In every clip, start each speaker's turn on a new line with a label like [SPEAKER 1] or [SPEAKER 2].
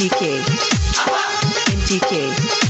[SPEAKER 1] MTK. MTK.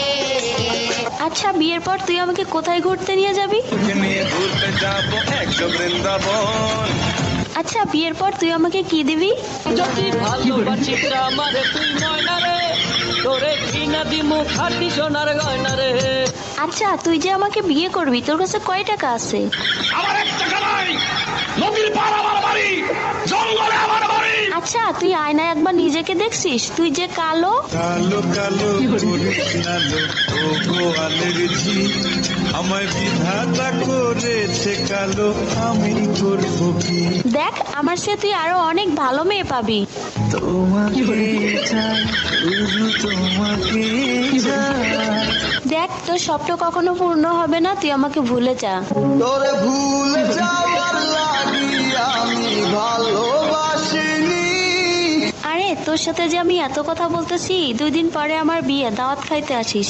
[SPEAKER 2] আচ্ছা বিয়ের পর তুই আমাকে কোথায় ঘুরতে নিয়ে যাবি?
[SPEAKER 3] ঘুরতে যাব বৃন্দাবন।
[SPEAKER 2] আচ্ছা বিয়ের পর তুই আমাকে কি দিবি?
[SPEAKER 4] যদি ভালোবাসিস আমারে তুই ময়না রে তোরে কিনা দিমু খাটি সোনার গয়না রে।
[SPEAKER 2] আচ্ছা তুই যে আমাকে বিয়ে করবি তোর কাছে কয় টাকা আছে? আচ্ছা তুই আয়নায় একবার নিজেকে দেখছিস? তুই যে কালো।
[SPEAKER 3] কালো কালো আমায় বিধাতা করেছে আমি
[SPEAKER 2] দেখ আমার সে তুই আরও অনেক ভালো মেয়ে পাবি।
[SPEAKER 3] তোমাকে তোমাকে
[SPEAKER 2] দেখ তোর স্বপ্ন কখনো পূর্ণ হবে না তুই আমাকে ভুলে যা।
[SPEAKER 5] তোরে ভুলে
[SPEAKER 2] তোর সাথে যে আমি এত কথা বলতেছি, দুই দিন পরে আমার বিয়ে, দাওয়াত খাইতে আসিস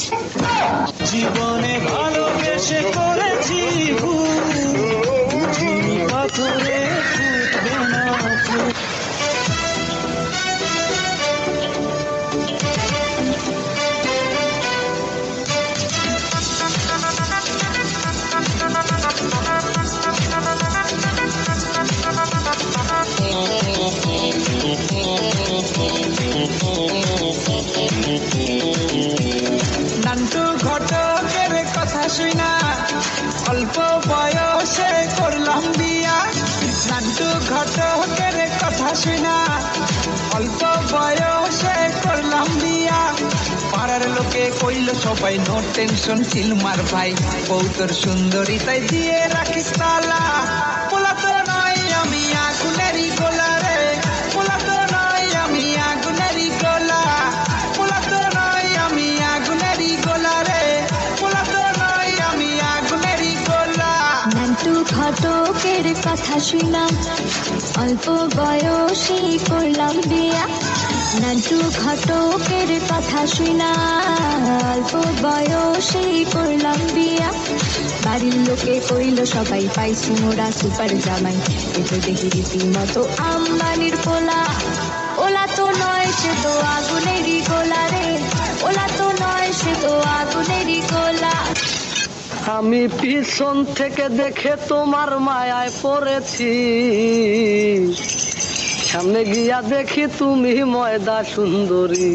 [SPEAKER 3] জীবনে ভালোবেসে করেছি ভুল।
[SPEAKER 6] ঘটকের কথা শুনা অল্প বয়সে করলাম বিয়া। পাড়ার লোকে কইল সবাই, নো টেনশন, চিলমার ভাই। বউতর সুন্দরী, তাই দিয়ে রাখিস তালা। পোলা
[SPEAKER 7] ঘটকের কথা শুনলাম, অল্প বয়সে করলাম বিয়া। নান্টু ঘটকের কথা শুনা অল্প বয়সে করলাম বিয়া। বাড়ির লোকে কইল, সবাই পাইছি মোরা সুপার জামাই। এতে দেখি রীতিমতো আম্বানির পোলা। ওলা তো নয়, সে তো আগুনেরই
[SPEAKER 4] আমি পিছন থেকে দেখে তোমার মায়ায় পড়েছি। সামনে গিয়া দেখি তুমি ময়দা সুন্দরী।